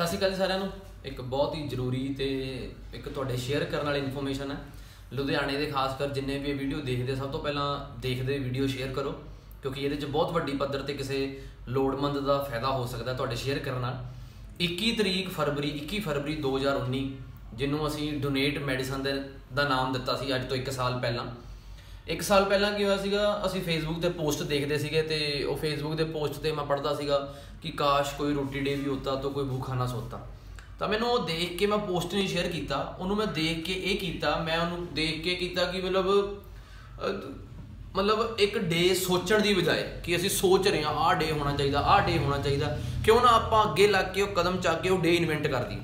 ਸਤਿ ਸ਼੍ਰੀ ਅਕਾਲ ਜੀ ਸਾਰਿਆਂ ਨੂੰ। ਇੱਕ ਬਹੁਤ ਹੀ ਜ਼ਰੂਰੀ ਤੇ ਇੱਕ ਤੁਹਾਡੇ ਸ਼ੇਅਰ ਕਰਨ ਵਾਲੀ ਇਨਫੋਰਮੇਸ਼ਨ ਹੈ। ਲੁਧਿਆਣੇ ਦੇ ਖਾਸ ਕਰ ਜਿੰਨੇ ਵੀ ਇਹ ਵੀਡੀਓ ਦੇਖਦੇ ਸਭ ਤੋਂ ਪਹਿਲਾਂ ਦੇਖਦੇ ਵੀਡੀਓ ਸ਼ੇਅਰ ਕਰੋ, ਕਿਉਂਕਿ ਇਹਦੇ 'ਚ ਬਹੁਤ ਵੱਡੀ ਪੱਧਰ ਤੇ ਕਿਸੇ ਲੋੜਮੰਦ ਦਾ ਫਾਇਦਾ ਹੋ ਸਕਦਾ ਤੁਹਾਡੇ ਸ਼ੇਅਰ ਕਰਨ ਨਾਲ। 21 ਤਰੀਕ ਫਰਵਰੀ 21 ਫਰਵਰੀ 2019 ਜਿਹਨੂੰ ਅਸੀਂ ਡੋਨੇਟ ਮੈਡੀਸਨ ਦੇ ਦਾ ਨਾਮ ਦਿੱਤਾ ਸੀ ਅੱਜ ਤੋਂ 1 ਸਾਲ ਪਹਿਲਾਂ। ਇੱਕ ਸਾਲ ਪਹਿਲਾਂ ਕੀ ਹੋਇਆ ਸੀਗਾ, ਅਸੀਂ ਫੇਸਬੁੱਕ ਤੇ ਪੋਸਟ ਦੇਖਦੇ ਸੀਗੇ ਤੇ ਉਹ ਫੇਸਬੁੱਕ ਦੇ ਪੋਸਟ ਤੇ ਮੈਂ ਪੜਦਾ ਸੀਗਾ ਕਿ ਕਾਸ਼ ਕੋਈ ਰੋਟੀ ਡੇ ਵੀ ਹੁੰਦਾ ਤਾਂ ਕੋਈ ਭੁੱਖਾ ਨਾ ਸੋਤਾ। ਤਾਂ ਮੈਨੂੰ ਉਹ ਦੇਖ ਕੇ ਮੈਂ ਪੋਸਟ ਨਹੀਂ ਸ਼ੇਅਰ ਕੀਤਾ, ਉਹਨੂੰ ਮੈਂ ਦੇਖ ਕੇ ਇਹ ਕੀਤਾ, ਮੈਂ ਉਹਨੂੰ ਦੇਖ ਕੇ ਕੀਤਾ ਕਿ ਮਤਲਬ ਮਤਲਬ ਇੱਕ ਡੇ ਸੋਚਣ ਦੀ ਬਜਾਏ ਕਿ ਅਸੀਂ ਸੋਚ ਰਹੇ ਹਾਂ, ਆਹ ਡੇ ਹੋਣਾ ਚਾਹੀਦਾ, ਆਹ ਡੇ ਹੋਣਾ ਚਾਹੀਦਾ, ਕਿਉਂ ਨਾ ਆਪਾਂ ਅੱਗੇ ਲੱਗ ਕੇ ਉਹ ਕਦਮ ਚੱਕ ਕੇ ਉਹ ਡੇ ਇਨਵੈਂਟ ਕਰ ਦਈਏ।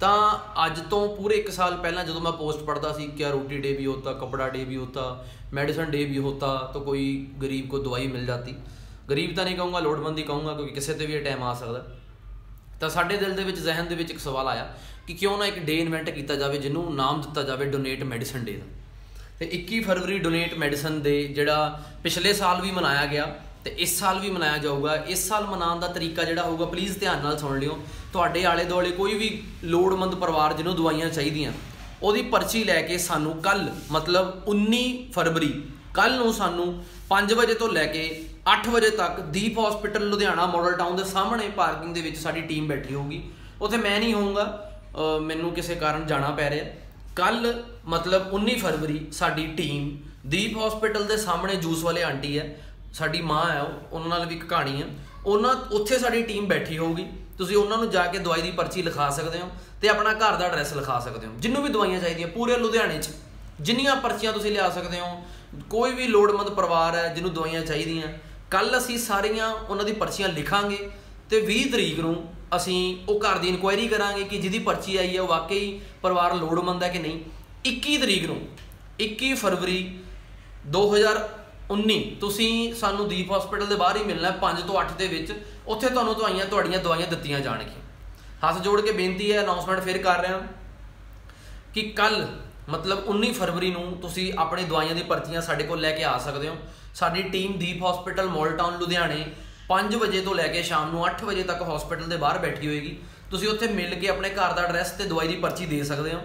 ਤਾਂ ਅੱਜ ਤੋਂ ਪੂਰੇ 1 ਸਾਲ ਪਹਿਲਾਂ ਜਦੋਂ ਮੈਂ ਪੋਸਟ ਪੜਦਾ ਸੀ ਕਿ ਰੋਟੀ ਡੇ ਵੀ ਹੋਤਾ, ਕਪੜਾ ਡੇ ਵੀ ਹੋਤਾ ਮੈਡੀਸਨ ਡੇ ਵੀ ਹੋਤਾ, ਤਾਂ ਕੋਈ ਗਰੀਬ ਕੋ ਦਵਾਈ ਮਿਲ ਜਾਤੀ। ਗਰੀਬ ਤਾਂ ਨਹੀਂ ਕਹੂੰਗਾ, ਲੋੜਵੰਦੀ ਕਹੂੰਗਾ, ਕਿਉਂਕਿ ਕਿਸੇ ਤੇ ਵੀ ਇਹ ਟਾਈਮ ਆ ਸਕਦਾ। ਤਾਂ ਸਾਡੇ ਦਿਲ ਦੇ ਵਿੱਚ, ਜ਼ਿਹਨ ਦੇ ਵਿੱਚ ਇੱਕ ਸਵਾਲ ਆਇਆ ਕਿ ਕਿਉਂ ਨਾ ਇੱਕ ਡੇ ਇਨਵੈਂਟ ਕੀਤਾ ਜਾਵੇ, ਜਿਹਨੂੰ ਨਾਮ ਦਿੱਤਾ ਜਾਵੇ ਡੋਨੇਟ ਮੈਡੀਸਨ ਡੇ ਦਾ। ਤੇ 21 ਫਰਵਰੀ ਡੋਨੇਟ ਮੈਡੀਸਨ ਦੇ ਜਿਹੜਾ ਪਿਛਲੇ ਸਾਲ ਵੀ ਮਨਾਇਆ ਗਿਆ ਤੇ ਇਸ ਸਾਲ ਵੀ ਮਨਾਇਆ ਜਾਊਗਾ। ਇਸ ਸਾਲ ਮਨਾਉਣ ਦਾ ਤਰੀਕਾ ਜਿਹੜਾ ਹੋਊਗਾ ਪਲੀਜ਼ ਧਿਆਨ ਨਾਲ ਸੁਣ ਲਿਓ। ਤੁਹਾਡੇ ਆਲੇ ਦੁਆਲੇ ਕੋਈ ਵੀ ਲੋੜਵੰਦ ਪਰਿਵਾਰ ਜਿਹਨੂੰ ਦਵਾਈਆਂ ਚਾਹੀਦੀਆਂ, ਉਹਦੀ ਪਰਚੀ ਲੈ ਕੇ ਸਾਨੂੰ ਕੱਲ ਮਤਲਬ 19 ਫਰਵਰੀ ਕੱਲ ਨੂੰ ਸਾਨੂੰ 5 ਵਜੇ ਤੋਂ ਲੈ ਕੇ 8 ਵਜੇ ਤੱਕ Deep hospital Ludhiana model town ਦੇ ਸਾਹਮਣੇ ਪਾਰਕਿੰਗ ਦੇ ਵਿੱਚ ਸਾਡੀ ਟੀਮ ਬੈਠੀ ਹੋਊਗੀ। ਉੱਥੇ ਮੈਂ ਨਹੀਂ ਹੋਊਂਗਾ ਮੈਨੂੰ ਕਿਸੇ ਕਾਰਨ ਜਾਣਾ ਪੈ ਰਿਹਾ। ਕੱਲ ਮਤਲਬ 19 ਫਰਵਰੀ ਸਾਡੀ ਟੀਮ ਦੀਪ ਹਸਪੀਟਲ ਦੇ ਸਾਹਮਣੇ ਜੂਸ ਵਾਲੇ ਆਂਟੀ ਹੈ। ਸਾਡੀ ਮਾਂ ਹੈ ਉਹ, ਉਹਨਾਂ ਨਾਲ ਵੀ ਇੱਕ ਕਹਾਣੀ ਹੈ। ਉਹਨਾਂ ਉੱਥੇ ਸਾਡੀ ਟੀਮ ਬੈਠੀ ਹੋਊਗੀ। ਤੁਸੀਂ ਉਹਨਾਂ ਨੂੰ ਜਾ ਕੇ ਦਵਾਈ ਦੀ ਪਰਚੀ ਲਿਖਾ ਸਕਦੇ ਹੋ ਤੇ ਆਪਣਾ ਘਰ ਦਾ ਐਡਰੈਸ ਲਿਖਾ ਸਕਦੇ ਹੋ। ਜਿੰਨੂੰ ਵੀ ਦਵਾਈਆਂ ਚਾਹੀਦੀਆਂ ਪੂਰੇ ਲੁਧਿਆਣੇ 'ਚ। ਜਿੰਨੀਆਂ ਪਰਚੀਆਂ ਤੁਸੀਂ ਲਿਆ ਸਕਦੇ ਹੋ ਕੋਈ ਵੀ ਲੋੜਵੰਦ ਪਰਿਵਾਰ ਹੈ ਜਿਹਨੂੰ ਦਵਾਈਆਂ ਚਾਹੀਦੀਆਂ ਕੱਲ ਅਸੀਂ ਸਾਰੀਆਂ ਉਹਨਾਂ ਦੀ ਪਰਚੀਆਂ ਲਿਖਾਂਗੇ ਤੇ 20 ਤਰੀਕ ਨੂੰ ਅਸੀਂ ਉਹ ਘਰ ਦੀ ਇਨਕੁਆਇਰੀ ਕਰਾਂਗੇ ਕਿ ਜਿਹਦੀ ਪਰਚੀ ਆਈ ਹੈ ਉਹ ਵਾਕਈ ਪਰਿਵਾਰ ਲੋੜਮੰਦ ਹੈ ਕਿ ਨਹੀਂ। 21 ਤਰੀਕ ਨੂੰ 21 ਫਰਵਰੀ 2019 ਤੁਸੀਂ ਸਾਨੂੰ ਦੀਪ ਹਸਪੀਟਲ ਦੇ ਬਾਹਰ ਹੀ ਮਿਲਣਾ 5 ਤੋਂ 8 ਦੇ ਵਿੱਚ। ਉੱਥੇ ਤੁਹਾਨੂੰ ਦਵਾਈਆਂ, ਤੁਹਾਡੀਆਂ ਦਵਾਈਆਂ ਦਿੱਤੀਆਂ ਜਾਣਗੀਆਂ। ਹੱਥ ਜੋੜ ਕੇ ਬੇਨਤੀ ਹੈ ਅਨਾਉਂਸਮੈਂਟ ਫਿਰ ਕਰ ਰਿਹਾ ਕਿ ਕੱਲ, ਮਤਲਬ 19 ਫਰਵਰੀ ਨੂੰ ਤੁਸੀਂ ਆਪਣੀ ਦਵਾਈਆਂ ਦੀ ਪਰਚੀਆਂ ਸਾਡੇ ਕੋਲ ਲੈ ਕੇ ਆ ਸਕਦੇ ਹੋ। ਸਾਡੀ team Deep hospital model town ਲੁਧਿਆਣੇ 5 ਵਜੇ ਤੋਂ ਲੈ ਕੇ ਸ਼ਾਮ ਨੂੰ 8 ਵਜੇ ਤੱਕ ਹਸਪੀਟਲ ਦੇ ਬਾਹਰ ਬੈਠੀ ਹੋਏਗੀ। ਤੁਸੀਂ ਉੱਥੇ ਮਿਲ ਕੇ ਆਪਣੇ ਘਰ ਦਾ ਐਡਰੈਸ ਤੇ ਦਵਾਈ ਦੀ ਪਰਚੀ ਦੇ ਸਕਦੇ ਹੋ।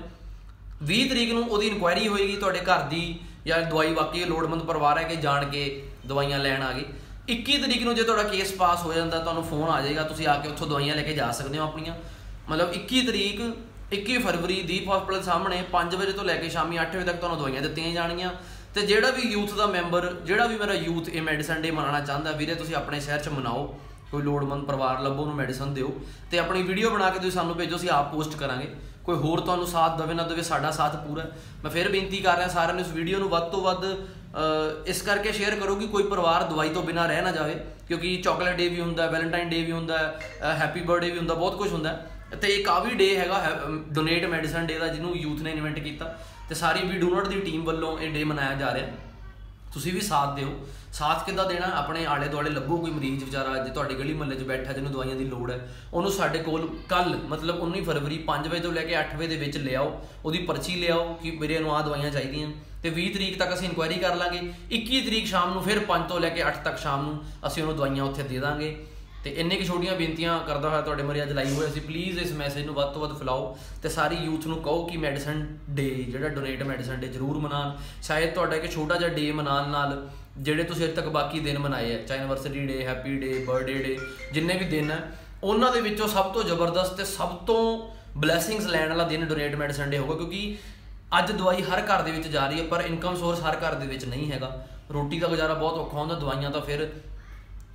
20 ਤਰੀਕ ਨੂੰ ਉਹਦੀ ਇਨਕੁਆਇਰੀ ਹੋਏਗੀ, ਤੁਹਾਡੇ ਘਰ ਦੀ ਜਾਂ ਦਵਾਈ ਵਾਕਈ ਲੋੜਵੰਦ ਪਰਿਵਾਰ ਹੈ ਕਿ ਜਾਣ ਕੇ ਦਵਾਈਆਂ ਲੈਣ ਆ ਗਏ। 21 ਤਰੀਕ ਨੂੰ ਜੇ ਤੁਹਾਡਾ ਕੇਸ ਪਾਸ ਹੋ ਜਾਂਦਾ, ਤੁਹਾਨੂੰ ਫੋਨ ਆ ਜਾਏਗਾ, ਤੁਸੀਂ ਆ ਕੇ ਉੱਥੋਂ ਦਵਾਈਆਂ ਲੈ ਕੇ ਜਾ ਸਕਦੇ ਹੋ ਆਪਣੀਆਂ। ਮਤਲਬ 21 ਤਰੀਕ 21 ਫਰਵਰੀ ਦੀਪ ਹਸਪੀਟਲ ਸਾਹਮਣੇ 5 ਵਜੇ ਤੋਂ ਲੈ ਕੇ ਸ਼ਾਮੀ 8 ਵਜੇ ਤੱਕ ਤੁਹਾਨੂੰ ਦਵਾਈਆਂ ਦਿੱਤੀਆਂ ਜਾਣਗੀਆਂ। ਤੇ ਜਿਹੜਾ ਵੀ ਯੂਥ ਦਾ ਮੈਂਬਰ ਜਿਹੜਾ ਵੀ ਮੇਰਾ ਯੂਥ ਇਹ ਮੈਡੀਸਨ ਡੇ ਮਨਾਉਣਾ ਚਾਹੁੰਦਾ, ਵੀਰੇ ਤੁਸੀਂ ਆਪਣੇ ਸ਼ਹਿਰ 'ਚ ਮਨਾਓ। ਕੋਈ ਲੋੜਵੰਦ ਪਰਿਵਾਰ ਲੱਭੋ, ਉਹਨੂੰ ਮੈਡੀਸਨ ਦਿਓ। ਤੇ ਆਪਣੀ ਵੀਡੀਓ ਬਣਾ ਕੇ ਤੁਸੀਂ ਸਾਨੂੰ ਭੇਜੋ, ਅਸੀਂ ਆਪ ਪੋਸਟ ਕਰਾਂਗੇ। ਕੋਈ ਹੋਰ ਤੁਹਾਨੂੰ ਸਾਥ ਦੇਵੇ, ਨਾ ਦੇਵੇ ਸਾਡਾ ਸਾਥ ਪੂਰਾ ਮੈਂ ਫਿਰ ਬੇਨਤੀ ਕਰ ਰਿਹਾ ਸਾਰਿਆਂ ਨੂੰ ਇਸ ਵੀਡੀਓ ਨੂੰ ਵੱਧ ਤੋਂ ਵੱਧ ਇਸ ਕਰਕੇ ਸ਼ੇਅਰ ਕਰੋ ਕਿ ਕੋਈ ਪਰਿਵਾਰ ਦਵਾਈ ਤੋਂ ਬਿਨਾ ਰਹਿ ਨਾ ਜਾਵੇ, ਕਿਉਂਕਿ ਚਾਕਲੇਟ ਡੇ ਵੀ ਹੁੰਦਾ ਵੈਲੈਂਟਾਈਨ ਡੇ ਵੀ ਹੁੰਦਾ ਹੈਪੀ ਬਰਥਡੇ ਵੀ ਹੁੰਦਾ ਬਹੁਤ ਕੁਝ ਹੁੰਦਾ ਹੈ। ਤੇ ਇੱਕ ਆ ਵੀ ਡੇ ਹੈਗਾ ਡੋਨੇਟ ਮੈਡੀਸਨ ਡੇ ਦਾ, ਜਿਹਨੂੰ ਯੂਥ ਨੇ ਇਨਵੈਂਟ ਕੀਤਾ। ਤੇ ਸਾਰੀ ਵੀ ਡੋਨਟ ਦੀ ਟੀਮ ਵੱਲੋਂ ਇਹ ਡੇ ਮਨਾਇਆ ਜਾ ਰਿਹਾ। ਤੁਸੀਂ ਵੀ ਸਾਥ ਦਿਓ। ਸਾਥ ਕਿੱਦਾਂ ਦੇਣਾ? ਆਪਣੇ ਆਲੇ ਦੁਆਲੇ ਲੱਭੋ ਕੋਈ ਮਰੀਜ਼ ਵਿਚਾਰਾ ਜੇ ਤੁਹਾਡੀ ਗਲੀ ਮੁਹੱਲੇ 'ਚ ਬੈਠਾ ਜਿਹਨੂੰ ਦਵਾਈਆਂ ਦੀ ਲੋੜ ਹੈ, ਉਹਨੂੰ ਸਾਡੇ ਕੋਲ ਕੱਲ ਮਤਲਬ 19 ਫਰਵਰੀ 5 ਵਜੇ ਤੋਂ ਲੈ ਕੇ 8 ਵਜੇ ਦੇ ਵਿੱਚ ਲਿਆਓ, ਉਹਦੀ ਪਰਚੀ ਲਿਆਓ ਕਿ ਮੇਰੇ ਨੂੰ ਆਹ ਦਵਾਈਆਂ ਚਾਹੀਦੀਆਂ। ਤੇ 20 ਤਰੀਕ ਤੱਕ ਅਸੀਂ ਇਨਕੁਆਇਰੀ ਕਰ ਲਾਂਗੇ 21 ਤਰੀਕ ਸ਼ਾਮ ਨੂੰ ਫਿਰ 5 ਤੋਂ ਲੈ ਕੇ 8 ਤੱਕ ਸ਼ਾਮ ਨੂੰ ਅਸੀਂ ਉਹਨੂੰ ਦਵਾਈਆਂ ਉੱਥੇ ਦੇ ਦਾਂਗੇ। ਤੇ ਇੰਨੇ ਕਿ ਛੋਟੀਆਂ ਬੇਨਤੀਆਂ ਕਰਦਾ ਹੋਇਆ ਤੁਹਾਡੇ ਮਰੇ ਅੱਜ ਲਾਈ ਹੋਏ ਅਸੀਂ ਪਲੀਜ਼ ਇਸ ਮੈਸੇਜ ਨੂੰ ਵੱਧ ਤੋਂ ਵੱਧ ਫੈਲਾਓ ਤੇ ਸਾਰੀ ਯੂਥ ਨੂੰ ਕਹੋ ਕਿ ਮੈਡੀਸਨ ਡੇ ਜਿਹੜਾ ਡੋਨੇਟ ਮੈਡੀਸਨ ਡੇ ਜ਼ਰੂਰ ਮਨਾਉਣ। ਸ਼ਾਇਦ ਤੁਹਾਡਾ ਇੱਕ ਛੋਟਾ ਜਿਹਾ ਡੇ ਮਨਾਉਣ ਨਾਲ ਜਿਹੜੇ ਤੁਸੀਂ ਅਜੇ ਤੱਕ ਬਾਕੀ ਦਿਨ ਮਨਾਏ ਆ, ਚਾਹੇ anniversary day happy day birthday day ਜਿੰਨੇ ਵੀ ਦਿਨ ਆ, ਉਹਨਾਂ ਦੇ ਵਿੱਚੋਂ ਸਭ ਤੋਂ ਜ਼ਬਰਦਸਤ ਤੇ ਸਭ ਤੋਂ ਬਲੇਸਿੰਗਸ ਲੈਣ ਵਾਲਾ ਦਿਨ ਡੋਨੇਟ ਮੈਡੀਸਨ ਡੇ ਹੋਗਾ ਕਿਉਂਕਿ ਅੱਜ ਦਵਾਈ ਹਰ ਘਰ ਦੇ ਵਿੱਚ ਜਾ ਰਹੀ ਹੈ, ਪਰ ਇਨਕਮ ਸੋਰਸ ਹਰ ਘਰ ਦੇ ਵਿੱਚ ਨਹੀਂ ਹੈਗਾ। ਰੋਟੀ ਦਾ ਗੁਜ਼ਾਰਾ ਬਹੁਤ ਔਖਾ ਹੁੰਦਾ, ਦਵਾਈਆਂ ਤਾਂ ਫਿਰ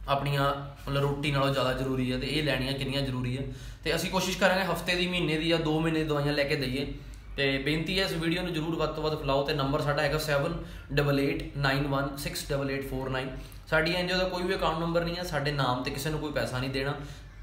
ਆਪਣੀਆਂ ਮਤਲਬ ਰੋਟੀ ਨਾਲੋਂ ਜ਼ਿਆਦਾ ਜ਼ਰੂਰੀ ਹੈ ਤੇ ਇਹ ਲੈਣੀਆਂ ਕਿੰਨੀਆਂ ਜ਼ਰੂਰੀ ਹੈ ਤੇ ਅਸੀਂ ਕੋਸ਼ਿਸ਼ ਕਰਾਂਗੇ ਹਫ਼ਤੇ ਦੀ, ਮਹੀਨੇ ਦੀ ਜਾਂ 2 ਮਹੀਨੇ ਦੀ ਦਵਾਈਆਂ ਲੈ ਕੇ ਦਈਏ। ਤੇ ਬੇਨਤੀ ਹੈ ਇਸ ਵੀਡੀਓ ਨੂੰ ਜਰੂਰ ਵੱਧ ਤੋਂ ਵੱਧ ਫੈਲਾਓ ਤੇ ਨੰਬਰ ਸਾਡਾ ਹੈਗਾ 7889168849 ਸਾਡੀ ਐਨਜੀਓ ਦਾ ਕੋਈ ਵੀ ਅਕਾਊਂਟ ਨੰਬਰ ਨਹੀਂ ਹੈ ਸਾਡੇ ਨਾਮ ਤੇ ਕਿਸੇ ਨੂੰ ਕੋਈ ਪੈਸਾ ਨਹੀਂ ਦੇਣਾ।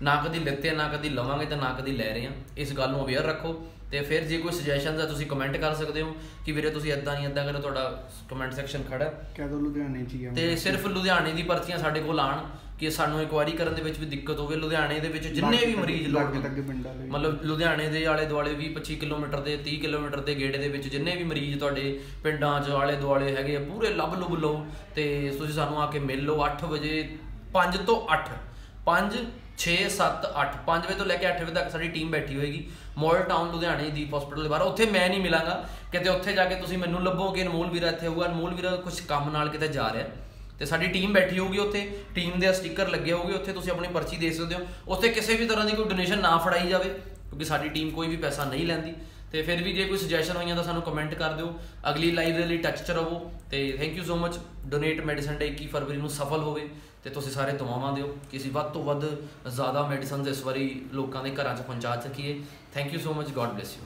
ਨਾ ਕਦੀ ਲਿੱਤੇ ਨਾ ਕਦੀ ਲਵਾਂਗੇ ਤੇ ਨਾ ਕਦੀ ਲੈ ਰਹੇ ਹਾਂ। ਇਸ ਗੱਲ ਨੂੰ ਅਵੇਅਰ ਰੱਖੋ ਤੇ ਫਿਰ ਜੇ ਕੋਈ ਸੁਜੈਸ਼ਨਸ ਹੈ ਤੁਸੀਂ ਕਮੈਂਟ ਕਰ ਸਕਦੇ ਹੋ ਕਿ ਵੀਰੇ ਤੁਸੀਂ ਇਦਾਂ ਨਹੀਂ ਇਦਾਂ ਕਰੋ ਤੁਹਾਡਾ ਕਮੈਂਟ ਸੈਕਸ਼ਨ ਖੜਾ ਕਹਿ ਦੋ ਲੁਧਿਆਣੇ ਚ ਹੀ ਆ ਤੇ ਸਿਰਫ ਲੁਧਿਆਣੇ ਦੀ ਪਰਚੀਆਂ ਸਾਡੇ ਕੋਲ ਆਣ ਕਿ ਸਾਨੂੰ ਇਨਕੁਆਇਰੀ ਕਰਨ ਦੇ ਵਿੱਚ ਵੀ ਦਿੱਕਤ ਹੋਵੇ। ਲੁਧਿਆਣੇ ਦੇ ਵਿੱਚ ਜਿੰਨੇ ਵੀ ਮਰੀਜ਼ ਲੱਗੇ ਲੱਗੇ ਪਿੰਡਾਂ ਦੇ। ਮਤਲਬ ਲੁਧਿਆਣੇ ਦੇ ਆਲੇ ਦੁਆਲੇ ਵੀ 25 ਕਿਲੋਮੀਟਰ ਦੇ 30 ਕਿਲੋਮੀਟਰ ਦੇ ਗੇੜੇ ਦੇ ਵਿੱਚ ਜਿੰਨੇ ਵੀ ਮਰੀਜ਼ ਤੁਹਾਡੇ ਪਿੰਡਾਂ 'ਚ ਆਲੇ ਦੁਆਲੇ ਹੈਗੇ ਆ ਪੂਰੇ ਲੱਭ ਲੁੱਭ ਲਓ ਤੇ ਤੁਸੀਂ ਸਾਨੂੰ ਆ ਕੇ ਮਿਲ ਲਓ 8 ਵਜੇ 5 ਤੋਂ 8 5 6 7 8 5 ਵਜੇ ਤੋਂ ਲੈ ਕੇ 8 ਵਜੇ ਤੱਕ ਸਾਡੀ ਟੀਮ ਬੈਠੀ ਹੋਏਗੀ। ਮਾਡਲ ਟਾਊਨ ਲੁਧਿਆਣੇ ਦੀਪ ਹਸਪੀਟਲ ਦੇ ਬਾਹਰ। ਉੱਥੇ ਮੈਂ ਨਹੀਂ ਮਿਲਾਂਗਾ। ਕਿਤੇ ਉੱਥੇ ਜਾ ਕੇ ਤੁਸੀਂ ਮੈਨੂੰ ਲੱਭੋਗੇ, ਅਨਮੋਲ ਵੀਰਾ ਇੱਥੇ ਹੋਊਗਾ। ਅਨਮੋਲ ਵੀਰਾ ਕੁਝ ਕੰਮ ਨਾਲ ਕਿਤੇ ਜਾ ਰਿਹਾ। ਤੇ ਸਾਡੀ ਟੀਮ ਬੈਠੀ ਹੋਊਗੀ ਉੱਥੇ। ਟੀਮ ਦੇ ਸਟicker ਲੱਗੇ ਹੋਊਗੇ ਉੱਥੇ। ਤੁਸੀਂ ਆਪਣੀ ਪਰਚੀ ਦੇ ਸਕਦੇ ਹੋ। ਉੱਥੇ ਕਿਸੇ ਵੀ ਤਰ੍ਹਾਂ ਦੀ ਕੋਈ ਡੋਨੇਸ਼ਨ ਨਾ ਫੜਾਈ ਜਾਵੇ, ਕਿਉਂਕਿ ਸਾਡੀ ਟੀਮ ਕੋਈ ਵੀ ਪੈਸਾ ਨਹੀਂ ਲੈਂਦੀ। ਤੇ ਫਿਰ ਵੀ ਜੇ ਕੋਈ ਸੁਜੈਸ਼ਨ ਹੋਈਆਂ ਤਾਂ ਸਾਨੂੰ ਕਮੈਂਟ ਕਰ ਦਿਓ। ਅਗਲੀ ਲਾਈਵ ਦੇ ਲਈ ਟੱਚ 'ਚ ਰਹੋ ਤੇ thank you so much donate medicine day 21 ਫਰਵਰੀ ਨੂੰ ਸਫਲ ਹੋਵੇ ਤੇ ਤੁਸੀਂ ਸਾਰੇ ਦੁਆਵਾਂ ਦਿਓ ਕਿ ਅਸੀਂ ਵੱਧ ਤੋਂ ਵੱਧ ਜ਼ਿਆਦਾ ਮੈਡੀਸਨਸ ਇਸ ਵਾਰੀ ਲੋਕਾਂ ਦੇ ਘਰਾਂ 'ਚ ਪਹੁੰਚਾ ਸਕੀਏ। Thank you so much god bless you